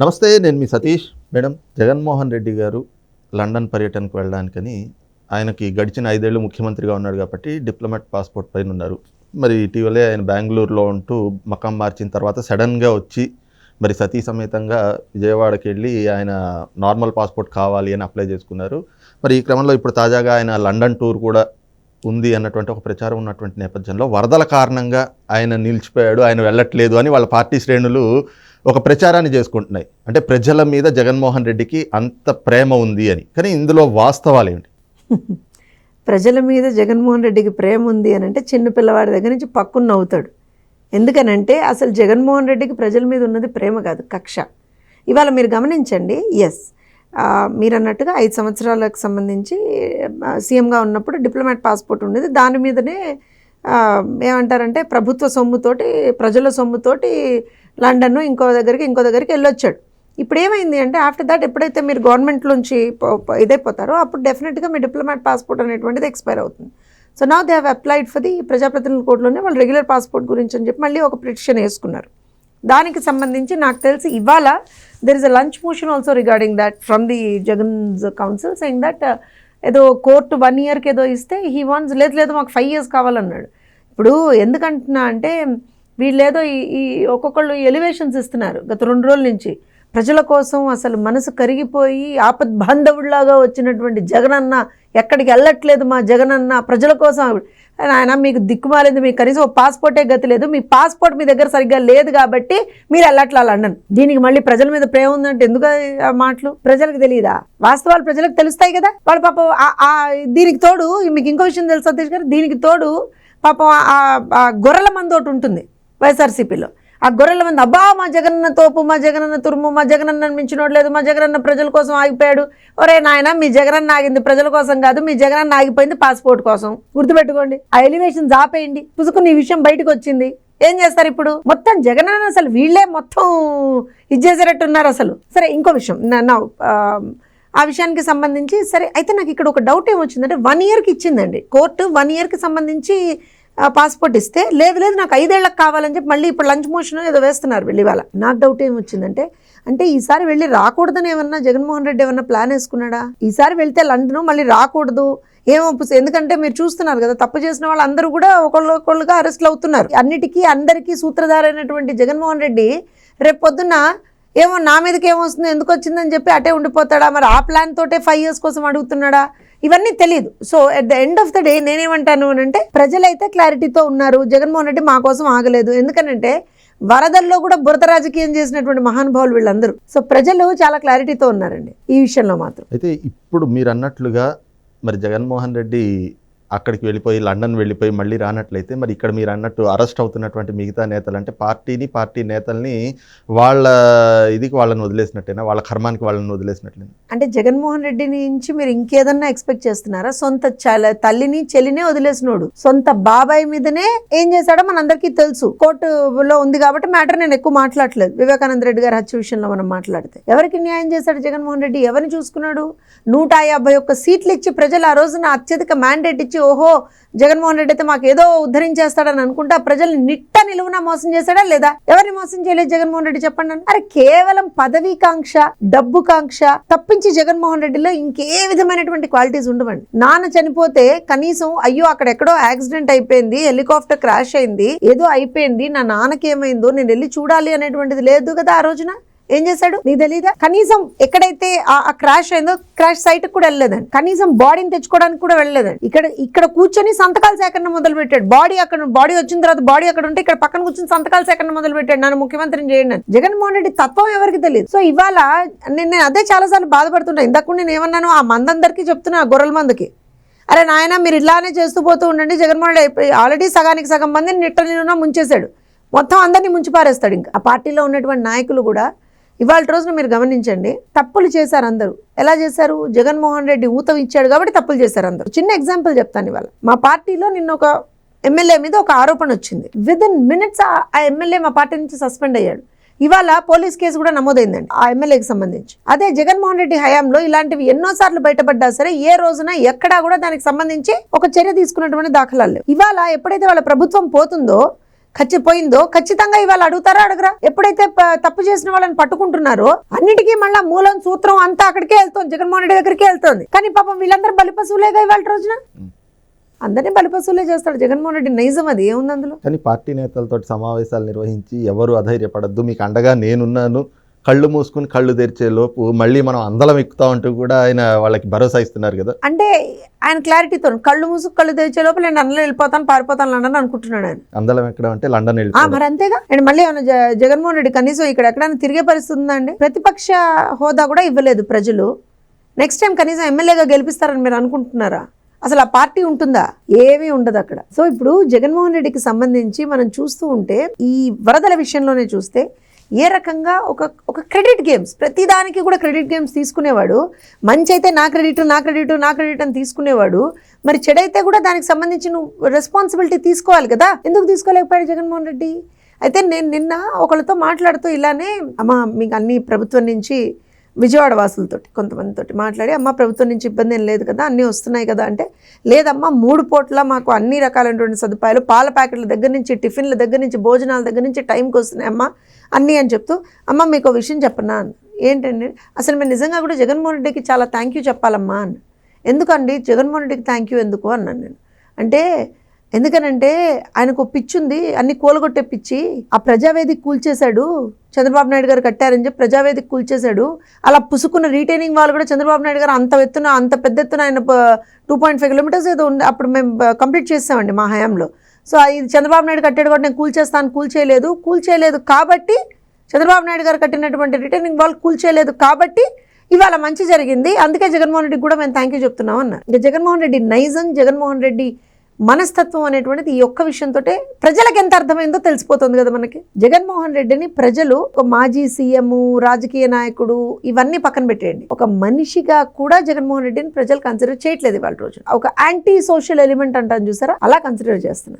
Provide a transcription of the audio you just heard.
నమస్తే నేను మీ సతీష్. మేడం జగన్మోహన్ రెడ్డి గారు లండన్ పర్యటనకు వెళ్ళడానికని ఆయనకి గడిచిన ఐదేళ్ళు ముఖ్యమంత్రిగా ఉన్నాడు కాబట్టి డిప్లొమాట్ పాస్పోర్ట్ పైన ఉన్నారు. మరి ఇటీవలే ఆయన బెంగళూరులో ఉంటూ మకం మార్చిన తర్వాత సడన్గా వచ్చి మరి సతీ సమేతంగా విజయవాడకి వెళ్ళి ఆయన నార్మల్ పాస్పోర్ట్ కావాలి అని అప్లై చేసుకున్నారు. మరి ఈ క్రమంలో ఇప్పుడు తాజాగా ఆయన లండన్ టూర్ కూడా ఉంది అన్నటువంటి ఒక ప్రచారం ఉన్నటువంటి నేపథ్యంలో వరదల కారణంగా ఆయన నిలిచిపోయాడు ఆయన వెళ్ళట్లేదు అని వాళ్ళ పార్టీ శ్రేణులు ఒక ప్రచారాన్ని చేసుకుంటున్నాయి. అంటే ప్రజల మీద జగన్మోహన్ రెడ్డికి అంత ప్రేమ ఉంది అని. కానీ ఇందులో వాస్తవాలు ఏంటి ప్రజల మీద జగన్మోహన్ రెడ్డికి ప్రేమ ఉంది అని అంటే చిన్న పిల్లవాడి దగ్గర నుంచి పక్కున నవ్వుతాడు. ఎందుకనంటే అసలు జగన్మోహన్ రెడ్డికి ప్రజల మీద ఉన్నది ప్రేమ కాదు కక్ష. ఇవాళ మీరు గమనించండి ఎస్ మీరు అన్నట్టుగా ఐదు సంవత్సరాలకు సంబంధించి సీఎంగా ఉన్నప్పుడు డిప్లొమాట్ పాస్పోర్ట్ ఉండేది. దాని మీదనే ఏమంటారంటే ప్రభుత్వ సొమ్ముతోటి ప్రజల సొమ్ముతోటి లండన్ ఇంకో దగ్గరికి ఇంకో దగ్గరికి వెళ్ళొచ్చాడు. ఇప్పుడు ఏమైంది అంటే ఆఫ్టర్ దట్ ఎప్పుడైతే మీరు గవర్నమెంట్లోంచి నుంచి పో- ఇదైపోతారో అప్పుడు డెఫినెట్గా మీ డిప్లొమాట్ పాస్పోర్ట్ అనేటువంటిది ఎక్స్పైర్ అవుతుంది. సో నా they have applied for the ప్రజాప్రతినిధుల కోర్టులోనే వాళ్ళు రెగ్యులర్ పాస్పోర్ట్ గురించి అని చెప్పి మళ్ళీ ఒక పిటిషన్ వేసుకున్నారు. దానికి సంబంధించి నాకు తెలిసి ఇవాళ there is a lunch motion also regarding that from the Jagan's counsel saying that ఏదో కోర్టు వన్ ఇయర్కి ఏదో ఇస్తే హీ వాన్స్ లేదు లేదు మాకు ఫైవ్ ఇయర్స్ కావాలన్నాడు. ఇప్పుడు ఎందుకంటున్నా అంటే వీళ్ళేదో ఈ ఈ ఒక్కొక్కళ్ళు ఎలివేషన్స్ ఇస్తున్నారు గత రెండు రోజుల నుంచి. ప్రజల కోసం అసలు మనసు కరిగిపోయి ఆపద్ బాంధవుడిలాగా వచ్చినటువంటి జగనన్న ఎక్కడికి వెళ్ళట్లేదు మా జగనన్న ప్రజల కోసం ఆయన మీకు దిక్కుమాలేదు మీకు కనీసం ఒక పాస్పోర్టే గతి లేదు. మీ పాస్పోర్ట్ మీ దగ్గర సరిగ్గా లేదు కాబట్టి మీరు వెళ్ళట్లా లండన్ దీనికి మళ్ళీ ప్రజల మీద ప్రేమ ఉందంటే ఎందుకు ఆ మాటలు? ప్రజలకు తెలియదా? వాస్తవాలు ప్రజలకు తెలుస్తాయి కదా. వాడు పాపం ఆ- దీనికి తోడు మీకు ఇంకో విషయం తెలుసు సతీష్ గారు దీనికి తోడు పాపం ఆ- ఆ గొర్రెల మంది ఒకటి ఉంటుంది వైఎస్ఆర్సీపీలో. ఆ గొర్రెల మంది అబ్బా మా జగనన్న తోపు మా జగనన్న తురుము మా జగనన్న మించినోడు లేదు మా జగనన్న ప్రజల కోసం ఆగిపోయాడు. ఒరే నాయన మీ జగనన్న ఆగింది ప్రజల కోసం కాదు మీ జగనన్న ఆగిపోయింది పాస్పోర్ట్ కోసం. గుర్తుపెట్టుకోండి ఆ ఎలివేషన్ జాపేయండి. పుసుకుని ఈ విషయం బయటకు వచ్చింది. ఏం చేస్తారు ఇప్పుడు? మొత్తం జగనన్న అసలు వీళ్ళే మొత్తం ఇది ఉన్నారు అసలు. సరే ఇంకో విషయం. నా- ఆ, విషయానికి సంబంధించి సరే అయితే నాకు ఇక్కడ ఒక డౌట్ ఏమొచ్చిందంటే వన్ ఇయర్కి ఇచ్చిందండి. కోర్టు వన్ ఇయర్కి సంబంధించి పాస్పోర్ట్ ఇస్తే లేదు లేదు నాకు ఐదేళ్ళకు కావాలని చెప్పి మళ్ళీ ఇప్పుడు లంచ్ మోషన్ ఏదో వేస్తున్నారు వెళ్ళి వాళ్ళ నాకు డౌట్ ఏమొచ్చిందంటే అంటే ఈసారి వెళ్ళి రాకూడదని ఏమన్నా జగన్మోహన్ రెడ్డి ఏమన్నా ప్లాన్ వేసుకున్నాడా? ఈసారి వెళ్తే లండన్ మళ్ళీ రాకూడదు ఏమో ఎందుకంటే మీరు చూస్తున్నారు కదా తప్పు చేసిన వాళ్ళు అందరూ కూడా ఒకళ్ళొకళ్ళుగా అరెస్ట్లు అవుతున్నారు అన్నిటికీ అందరికీ సూత్రధారైనటువంటి జగన్మోహన్ రెడ్డి రేపు పొద్దున్న ఏమో నా మీదకి ఏమొస్తుంది ఎందుకు వచ్చిందని చెప్పి అటే ఉండిపోతాడా? మరి ఆ ప్లాన్ తోటే ఫైవ్ ఇయర్స్ కోసం అడుగుతున్నాడా? ఇవన్నీ తెలియదు so at the end of the day నేనేమంటాను అని అంటే ప్రజలైతే క్లారిటీతో ఉన్నారు. జగన్మోహన్ రెడ్డి మా కోసం ఆగలేదు. ఎందుకనంటే వరదల్లో కూడా బురద రాజకీయం చేసినటువంటి మహానుభావులు వీళ్ళందరూ. సో ప్రజలు చాలా క్లారిటీతో ఉన్నారండి ఈ విషయంలో మాత్రం. అయితే ఇప్పుడు మీరు అన్నట్లుగా మరి జగన్మోహన్ రెడ్డి అక్కడికి వెళ్ళిపోయి లండన్ వెళ్ళిపోయి మళ్ళీ రానట్లయితే మరి ఇక్కడ మీరు అన్నట్టు అరెస్ట్ అవుతున్నటువంటి మిగతా నేతలు అంటే పార్టీని పార్టీ నేతల్ని వాళ్ళ ఇదికి వాళ్ళని వదిలేసినట్టేనా? వాళ్ళ కర్మానికి వాళ్ళని వదిలేసినట్లేనా? అంటే జగన్మోహన్ రెడ్డి నుంచి మీరు ఇంకేదన్నా ఎక్స్పెక్ట్ చేస్తున్నారా? సొంత తల్లిని చెల్లినే వదిలేసినోడు. సొంత బాబాయ్ మీదనే ఏం చేశాడో మనందరికీ తెలుసు. కోర్టులో ఉంది కాబట్టి మ్యాటర్ నేను ఎక్కువ మాట్లాడలేదు. వివేకానంద రెడ్డి గారి హత్య విషయంలో మనం మాట్లాడితే. ఎవరికి న్యాయం చేశాడు జగన్మోహన్ రెడ్డి? ఎవరిని చూసుకున్నాడు? నూట యాభై ఒక్క సీట్లు ఇచ్చి ప్రజలు ఆ రోజున అత్యధిక మ్యాండేట్ ఇచ్చి ఓహో జగన్మోహన్ రెడ్డి అయితే మాకు ఏదో ఉద్ధరించేస్తాడని అనుకుంటా ప్రజలు ప్రజల్ని నిట్ట నిలువున మోసం చేశాడా లేదా? ఎవరిని మోసం చేయలేదు జగన్మోహన్ రెడ్డి చెప్పండి అరే కేవలం పదవీ కాంక్ష డబ్బు కాంక్ష తప్పించి జగన్మోహన్ రెడ్డిలో ఇంకే విధమైనటువంటి క్వాలిటీస్ ఉండవండి. నాన్న చనిపోతే కనీసం అయ్యో అక్కడెక్కడో యాక్సిడెంట్ అయిపోయింది హెలికాప్టర్ క్రాష్ అయింది ఏదో అయిపోయింది నా నాన్నకి ఏమైందో నేను వెళ్ళి చూడాలి అనేటువంటిది లేదు కదా ఆ రోజున? ఏం చేశాడు? నీకు తెలీదా? కనీసం ఎక్కడైతే ఆ క్రాష్ అయిందో క్రాష్ సైట్ కూడా వెళ్ళలేదండి కనీసం బాడీని తెచ్చుకోవడానికి కూడా వెళ్ళలేదండి ఇక్కడ ఇక్కడ కూర్చొని సంతకాల సేకరణ మొదలు పెట్టాడు బాడీ అక్కడ బాడీ వచ్చిన తర్వాత బాడీ అక్కడ ఉంటే ఇక్కడ పక్కన కూర్చొని సంతకాల సేకరణ మొదలు పెట్టాడు నన్ను ముఖ్యమంత్రిని చేయండి అని. జగన్మోహన్ రెడ్డి తత్వం ఎవరికి తెలియదు. సో ఇవాళ నేను అదే చాలాసార్లు బాధపడుతున్నా. ఇందాక నేను ఏమన్నాను ఆ మందందరికీ చెప్తున్నా ఆ గొర్రెల మందకి. అరే నాయన మీరు ఇలానే చేస్తూ పోతూ ఉండండి. జగన్మోహన్ రెడ్డి ఆల్రెడీ సగానికి సగం మందిని నిట్ట నిన్న ముంచేశాడు. మొత్తం అందరినీ ముంచి పారేస్తాడు ఇంకా. ఆ పార్టీలో ఉన్నటువంటి నాయకులు కూడా ఇవాళ రోజున మీరు గమనించండి తప్పులు చేశారు అందరూ. ఎలా చేశారు? జగన్మోహన్ రెడ్డి ఊతం ఇచ్చాడు కాబట్టి తప్పులు చేశారు అందరూ. చిన్న ఎగ్జాంపుల్ చెప్తాను ఇవాళ. మా పార్టీలో నిన్న ఒక ఎమ్మెల్యే మీద ఒక ఆరోపణ వచ్చింది. విత్ ఇన్ మినిట్స్ ఆ ఎమ్మెల్యే మా పార్టీ నుంచి సస్పెండ్ అయ్యాడు. ఇవాళ పోలీస్ కేసు కూడా నమోదైందండి ఆ ఎమ్మెల్యేకి సంబంధించి. అదే జగన్మోహన్ రెడ్డి హయాంలో ఇలాంటివి ఎన్నోసార్లు బయటపడ్డా సరే ఏ రోజున ఎక్కడా కూడా దానికి సంబంధించి ఒక చర్య తీసుకున్నటువంటి దాఖలాలు ఇవాళ ఎప్పుడైతే వాళ్ళ ప్రభుత్వం పోతుందో ఖచ్చిపోయిందో ఖచ్చితంగా ఇవాళ అడుగుతారా అడగరా? ఎప్పుడైతే తప్పు చేసిన వాళ్ళని పట్టుకుంటున్నారో అన్నిటికీ మళ్ళా మూలం సూత్రం అంతా అక్కడికే వెళ్తుంది. జగన్మోహన్ రెడ్డి దగ్గరికే వెళ్తుంది. కానీ పాపం వీళ్ళందరూ బలిపశువులేగా ఇవాళ రోజున? అందరినీ బలిపశువులే చేస్తాడు జగన్మోహన్ రెడ్డి. నైజం అది. ఏముంది అందులో? కానీ పార్టీ నేతలతో సమావేశాలు నిర్వహించి ఎవరు అధైర్యపడద్దు. మీకు అండగా నేనున్నాను. కళ్ళు మూసుకుని కళ్ళు తెరిచే లోపు మళ్ళీ మనం అందలం ఎక్కుతామంటూ కూడా ఆయన వాళ్ళకి భరోసా ఇస్తున్నారు కదా. అంటే ఆయన క్లారిటీతో కళ్ళు మూసుకు కళ్ళు తెరిచే లోపల నేను అందులో వెళ్ళిపోతాను పారిపోతాను లండన్ అనుకుంటున్నాడు ఆయన. అందలం ఎక్కడం అంటే లండన్ వెళ్ళిపోవడం మరి అంతేగా? అండ్ మళ్ళీ ఏమన్నా జ- జగన్మోహన్ రెడ్డి కనీసం ఇక్కడ ఎక్కడైనా తిరిగే పరిస్థితి ఉందా అండి ప్రతిపక్ష హోదా కూడా ఇవ్వలేదు ప్రజలు. నెక్స్ట్ టైం కనీసం ఎమ్మెల్యేగా గెలిపిస్తారని మీరు అనుకుంటున్నారా? అసలు ఆ పార్టీ ఉంటుందా? ఏమీ ఉండదు అక్కడ. సో ఇప్పుడు జగన్మోహన్ రెడ్డికి సంబంధించి మనం చూస్తూ ఉంటే ఈ వరదల విషయంలోనే చూస్తే ఏ రకంగా ఒక ఒక క్రెడిట్ గేమ్స్ ప్రతిదానికి కూడా క్రెడిట్ గేమ్స్ తీసుకునేవాడు. మంచి అయితే నా క్రెడిట్ నా క్రెడిట్ నా క్రెడిట్ అని తీసుకునేవాడు. మరి చెడైతే కూడా దానికి సంబంధించి నువ్వు రెస్పాన్సిబిలిటీ తీసుకోవాలి కదా. ఎందుకు తీసుకోలేకపోయాడు జగన్మోహన్ రెడ్డి? అయితే నేను నిన్న ఒకరితో మాట్లాడుతూ ఇలానే అమ్మ మీకు అన్ని ప్రభుత్వం నుంచి విజయవాడ వాసులతోటి కొంతమందితోటి మాట్లాడి అమ్మ ప్రభుత్వం నుంచి ఇబ్బంది ఏం లేదు కదా అన్నీ వస్తున్నాయి కదా అంటే లేదమ్మా మూడు పూట్ల మాకు అన్ని రకాలైనటువంటి సదుపాయాలు పాల ప్యాకెట్ల దగ్గర నుంచి టిఫిన్ల దగ్గర నుంచి భోజనాల దగ్గర నుంచి టైంకి వస్తున్నాయి అమ్మ అన్నీ అని చెప్తూ అమ్మ మీకు ఒక విషయం చెప్పనా? అన్న. ఏంటండి? అసలు మేము నిజంగా కూడా జగన్మోహన్ రెడ్డికి చాలా థ్యాంక్ యూ చెప్పాలమ్మా అని ఎందుకండి? జగన్మోహన్ రెడ్డికి థ్యాంక్ యూ ఎందుకు అన్నాను నేను. అంటే ఎందుకనంటే ఆయనకు పిచ్చి ఉంది అన్ని కూలగొట్టే పిచ్చి. ఆ ప్రజావేదిక కూల్చేశాడు చంద్రబాబు నాయుడు గారు కట్టారని చెప్పి ప్రజావేదిక కూల్చేశాడు. అలా పుసుకున్న రీటైనింగ్ వాళ్ళు కూడా చంద్రబాబు నాయుడు గారు అంత ఎత్తున అంత పెద్ద ఎత్తున ఆయన టూ పాయింట్ ఫైవ్ కిలోమీటర్స్ ఏదో ఉంది అప్పుడు మేము కంప్లీట్ చేసామండి మా హయాంలో. సో ఇది చంద్రబాబు నాయుడు కట్టాడు కూడా నేను కూల్చేస్తాను కూల్చేయలేదు కూల్చేయలేదు కాబట్టి చంద్రబాబు నాయుడు గారు కట్టినటువంటి రిటైనింగ్ వాల్ కూల్చేయలేదు కాబట్టి ఇవాళ మంచి జరిగింది. అందుకే జగన్మోహన్ రెడ్డికి కూడా మేము థ్యాంక్ యూ చెప్తున్నాం అన్న. ఇంకా జగన్మోహన్ రెడ్డి నైజం జగన్మోహన్ రెడ్డి మనస్తత్వం అనేటువంటిది ఈ ఒక్క విషయంతో ప్రజలకు ఎంత అర్థమైందో తెలిసిపోతుంది కదా మనకి. జగన్మోహన్ రెడ్డిని ప్రజలు ఒక మాజీ సీఎం రాజకీయ నాయకుడు ఇవన్నీ పక్కన పెట్టేయండి. ఒక మనిషిగా కూడా జగన్మోహన్ రెడ్డిని ప్రజలు కన్సిడర్ చేయట్లేదు ఇవాళ రోజు ఒక యాంటీ సోషల్ ఎలిమెంట్ అంటాను చూసారా? అలా కన్సిడర్ చేస్తున్నారు.